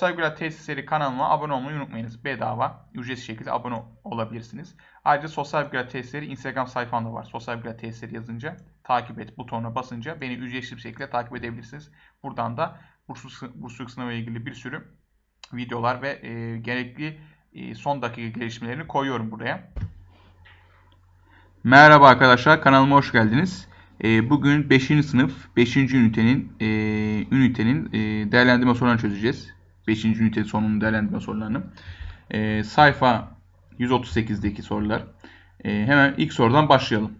Güler Tesisleri kanalıma abone olmayı unutmayınız. Bedava, ücretsiz şekilde abone olabilirsiniz. Ayrıca Sosyal Güler Tesisleri Instagram sayfamda var. Sosyal Güler Tesisleri yazınca takip et butonuna basınca beni ücretsiz bir şekilde takip edebilirsiniz. Buradan da bursluluk, bursluluk sınavı ile ilgili bir sürü videolar ve e, gerekli e, son dakika gelişmelerini koyuyorum buraya. Merhaba arkadaşlar kanalıma hoş geldiniz. E, bugün 5. sınıf 5. ünitenin e, ünitenin e, değerlendirme sorularını çözeceğiz. 5. ünite sonunun değerlendirme sorularını. E, sayfa 138'deki sorular. E, hemen ilk sorudan başlayalım.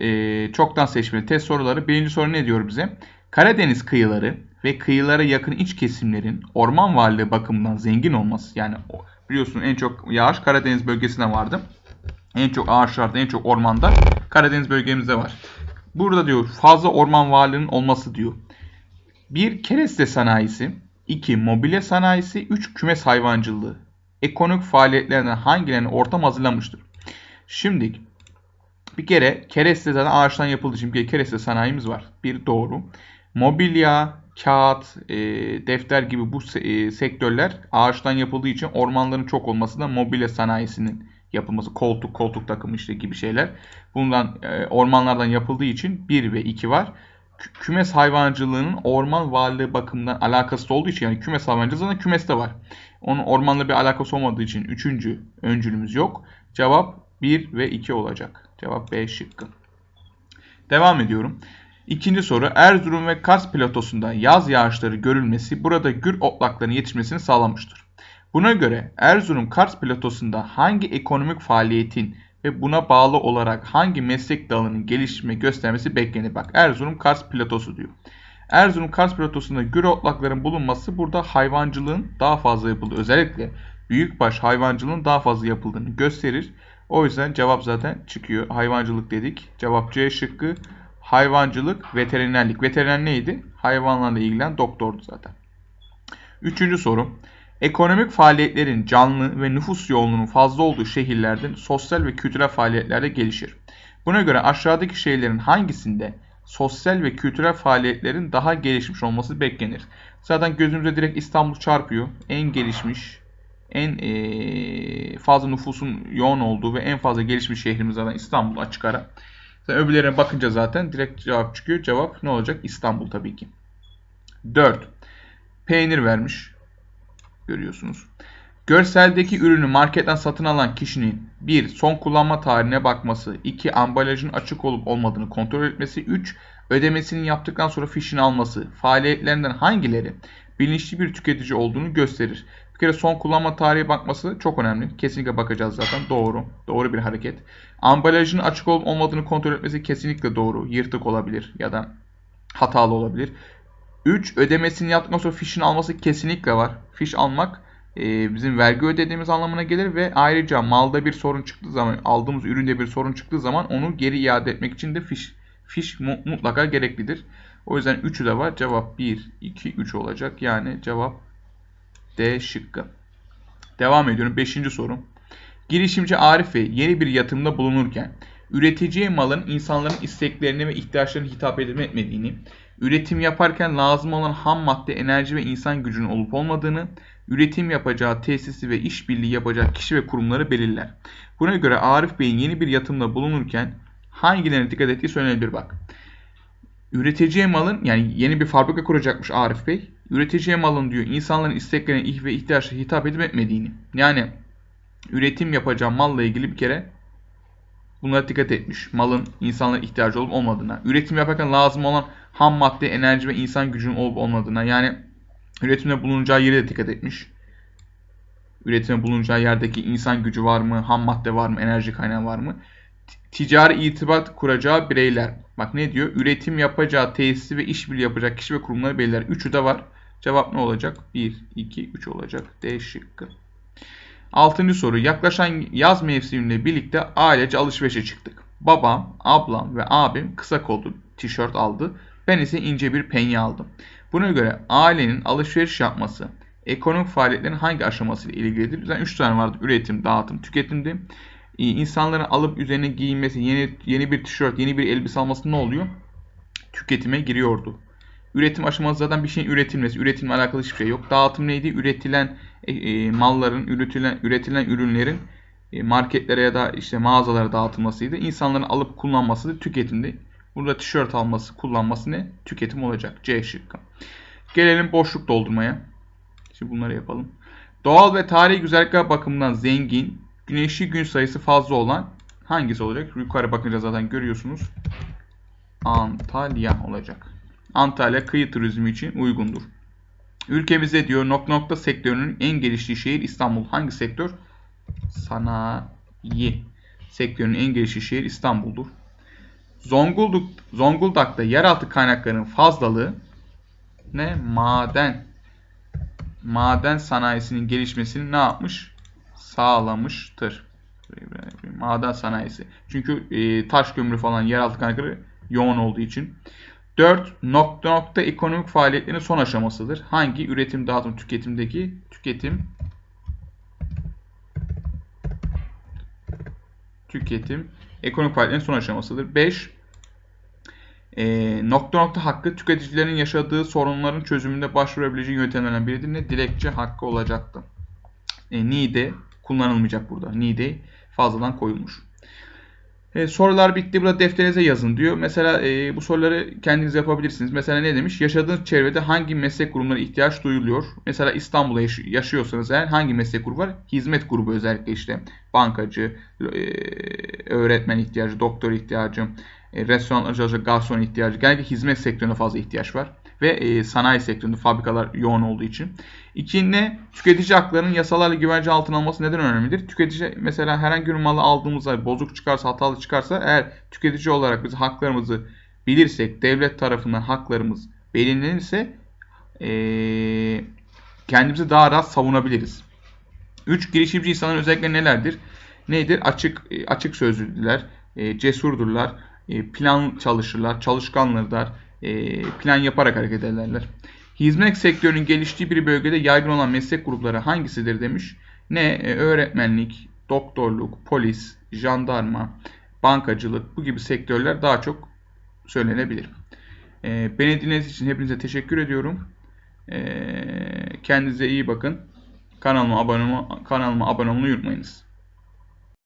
E, çoktan seçmeli test soruları. Birinci soru ne diyor bize? Karadeniz kıyıları ve kıyılara yakın iç kesimlerin orman varlığı bakımından zengin olması. Yani biliyorsun en çok yağış Karadeniz bölgesine vardı. En çok ağaçlarda, en çok ormanda Karadeniz bölgemizde var. Burada diyor fazla orman varlığının olması diyor. Bir kereste sanayisi, iki mobilya sanayisi, üç kümes hayvancılığı. Ekonomik faaliyetlerden hangilerini ortam hazırlamıştır? Şimdi bir kere kereste zaten ağaçtan yapıldığı için bir kere kereste sanayimiz var. Bir doğru. Mobilya, kağıt, e, defter gibi bu e, sektörler ağaçtan yapıldığı için ormanların çok olması da mobilya sanayisinin yapılması. Koltuk, koltuk takımı işte gibi şeyler. Bundan e, ormanlardan yapıldığı için 1 ve 2 var. Kümes hayvancılığının orman varlığı bakımından alakası olduğu için yani kümes hayvancılığı zaten kümeste var. Onun ormanla bir alakası olmadığı için 3. öncülümüz yok. Cevap 1 ve 2 olacak. Cevap B şıkkı. Devam ediyorum. İkinci soru Erzurum ve Kars platosunda yaz yağışları görülmesi burada gür otlakların yetişmesini sağlamıştır. Buna göre Erzurum Kars platosunda hangi ekonomik faaliyetin ve buna bağlı olarak hangi meslek dalının gelişme göstermesi beklenir? Bak Erzurum Kars platosu diyor. Erzurum Kars platosunda gür otlakların bulunması burada hayvancılığın daha fazla yapıldığı özellikle büyükbaş hayvancılığın daha fazla yapıldığını gösterir. O yüzden cevap zaten çıkıyor. Hayvancılık dedik. Cevap C şıkkı. Hayvancılık, veterinerlik. Veteriner neydi? Hayvanlarla ilgilen doktordu zaten. Üçüncü soru. Ekonomik faaliyetlerin canlı ve nüfus yoğunluğunun fazla olduğu şehirlerde sosyal ve kültürel faaliyetlerde gelişir. Buna göre aşağıdaki şehirlerin hangisinde sosyal ve kültürel faaliyetlerin daha gelişmiş olması beklenir? Zaten gözümüze direkt İstanbul çarpıyor. En gelişmiş, en ee, fazla nüfusun yoğun olduğu ve en fazla gelişmiş şehrimiz zaten İstanbul açık ara. Öbürlerine bakınca zaten direkt cevap çıkıyor. Cevap ne olacak? İstanbul tabii ki. 4. Peynir vermiş görüyorsunuz. Görseldeki ürünü marketten satın alan kişinin 1. Son kullanma tarihine bakması 2. Ambalajın açık olup olmadığını kontrol etmesi 3. Ödemesini yaptıktan sonra fişini alması faaliyetlerinden hangileri bilinçli bir tüketici olduğunu gösterir. Bir kere son kullanma tarihi bakması çok önemli. Kesinlikle bakacağız zaten. Doğru. Doğru bir hareket. Ambalajın açık olup olmadığını kontrol etmesi kesinlikle doğru. Yırtık olabilir ya da hatalı olabilir. 3. Ödemesini yaptıktan sonra fişini alması kesinlikle var. Fiş almak e, bizim vergi ödediğimiz anlamına gelir ve ayrıca malda bir sorun çıktığı zaman, aldığımız üründe bir sorun çıktığı zaman onu geri iade etmek için de fiş, fiş mutlaka gereklidir. O yüzden 3'ü de var. Cevap 1, 2, 3 olacak. Yani cevap D şıkkı. Devam ediyorum. 5. soru. Girişimci Arif Bey yeni bir yatırımda bulunurken üreteceği malın insanların isteklerine ve ihtiyaçlarına hitap edip etmediğini, üretim yaparken lazım olan ham madde, enerji ve insan gücünün olup olmadığını, üretim yapacağı tesisi ve işbirliği yapacağı kişi ve kurumları belirler. Buna göre Arif Bey'in yeni bir yatırımda bulunurken hangilerine dikkat ettiği söylenebilir bak. Üreteceği malın yani yeni bir fabrika kuracakmış Arif Bey. Üreteceği malın diyor insanların isteklerine ve ihtiyaçlarına hitap edip etmediğini. Yani üretim yapacağı malla ilgili bir kere bunlara dikkat etmiş. Malın insanlara ihtiyacı olup olmadığına. Üretim yaparken lazım olan ham madde, enerji ve insan gücünün olup olmadığına. Yani üretimde bulunacağı yere de dikkat etmiş. Üretimde bulunacağı yerdeki insan gücü var mı, ham madde var mı, enerji kaynağı var mı? Ticari irtibat kuracağı bireyler. Bak ne diyor? Üretim yapacağı tesisi ve işbirliği yapacak kişi ve kurumları belirler. Üçü de var. Cevap ne olacak? 1, 2, 3 olacak. D şıkkı. Altıncı soru. Yaklaşan yaz mevsimiyle birlikte ailece alışverişe çıktık. Babam, ablam ve abim kısa kollu tişört aldı. Ben ise ince bir penye aldım. Buna göre ailenin alışveriş yapması ekonomik faaliyetlerin hangi aşamasıyla ilgilidir? Zaten 3 tane vardı. Üretim, dağıtım, tüketimdi. İnsanların alıp üzerine giyinmesi, yeni yeni bir tişört, yeni bir elbise alması ne oluyor? Tüketime giriyordu. Üretim aşaması zaten bir şeyin üretilmesi. Üretimle alakalı hiçbir şey yok. Dağıtım neydi? Üretilen e, e, malların, üretilen üretilen ürünlerin e, marketlere ya da işte mağazalara dağıtılmasıydı. İnsanların alıp kullanması tüketimdi. Burada tişört alması, kullanması ne? Tüketim olacak. C şıkkı. Gelelim boşluk doldurmaya. Şimdi bunları yapalım. Doğal ve tarihi güzellikler bakımından zengin, güneşli gün sayısı fazla olan hangisi olacak? Yukarı bakınca zaten görüyorsunuz. Antalya olacak. Antalya kıyı turizmi için uygundur. Ülkemizde diyor nokta nokta sektörünün en geliştiği şehir İstanbul. Hangi sektör? Sanayi sektörünün en geliştiği şehir İstanbul'dur. Zonguldak, Zonguldak'ta yeraltı kaynaklarının fazlalığı ne? Maden. Maden sanayisinin gelişmesini ne yapmış? Sağlamıştır. Maden sanayisi. Çünkü e, taş kömürü falan yeraltı kaynakları yoğun olduğu için. 4. Nokta nokta ekonomik faaliyetlerin son aşamasıdır. Hangi? Üretim, dağıtım, tüketimdeki tüketim tüketim ekonomik faaliyetlerin son aşamasıdır. 5. E, nokta nokta hakkı tüketicilerin yaşadığı sorunların çözümünde başvurabileceği yöntemlerden biridir. Ne? Dilekçe hakkı olacaktı. E, NİDE kullanılmayacak burada. NİDE fazladan koyulmuş. E, sorular bitti. Burada defterinize yazın diyor. Mesela e, bu soruları kendiniz yapabilirsiniz. Mesela ne demiş? Yaşadığınız çevrede hangi meslek grubuna ihtiyaç duyuluyor? Mesela İstanbul'da yaş- yaşıyorsanız eğer hangi meslek grubu var? Hizmet grubu özellikle işte bankacı, e, öğretmen ihtiyacı, doktor ihtiyacı, e, restoran açılacak garson ihtiyacı. Genellikle hizmet sektöründe fazla ihtiyaç var. Ve e, sanayi sektöründe fabrikalar yoğun olduğu için. İki ne? Tüketici haklarının yasalarla güvence altına alınması neden önemlidir? Tüketici mesela herhangi bir malı aldığımızda bozuk çıkarsa, hatalı çıkarsa eğer tüketici olarak biz haklarımızı bilirsek, devlet tarafından haklarımız belirlenirse e, kendimizi daha rahat savunabiliriz. 3. Girişimci insanların özellikleri nelerdir? Nedir? Açık e, açık sözlüdürler, e, cesurdurlar, e, plan çalışırlar, çalışkanlardır, plan yaparak hareket ederler. Hizmet sektörünün geliştiği bir bölgede yaygın olan meslek grupları hangisidir demiş. Ne? E, öğretmenlik, doktorluk, polis, jandarma, bankacılık bu gibi sektörler daha çok söylenebilir. E, beni dinlediğiniz için hepinize teşekkür ediyorum. E, kendinize iyi bakın. Kanalıma abone, kanalıma abone olmayı unutmayınız.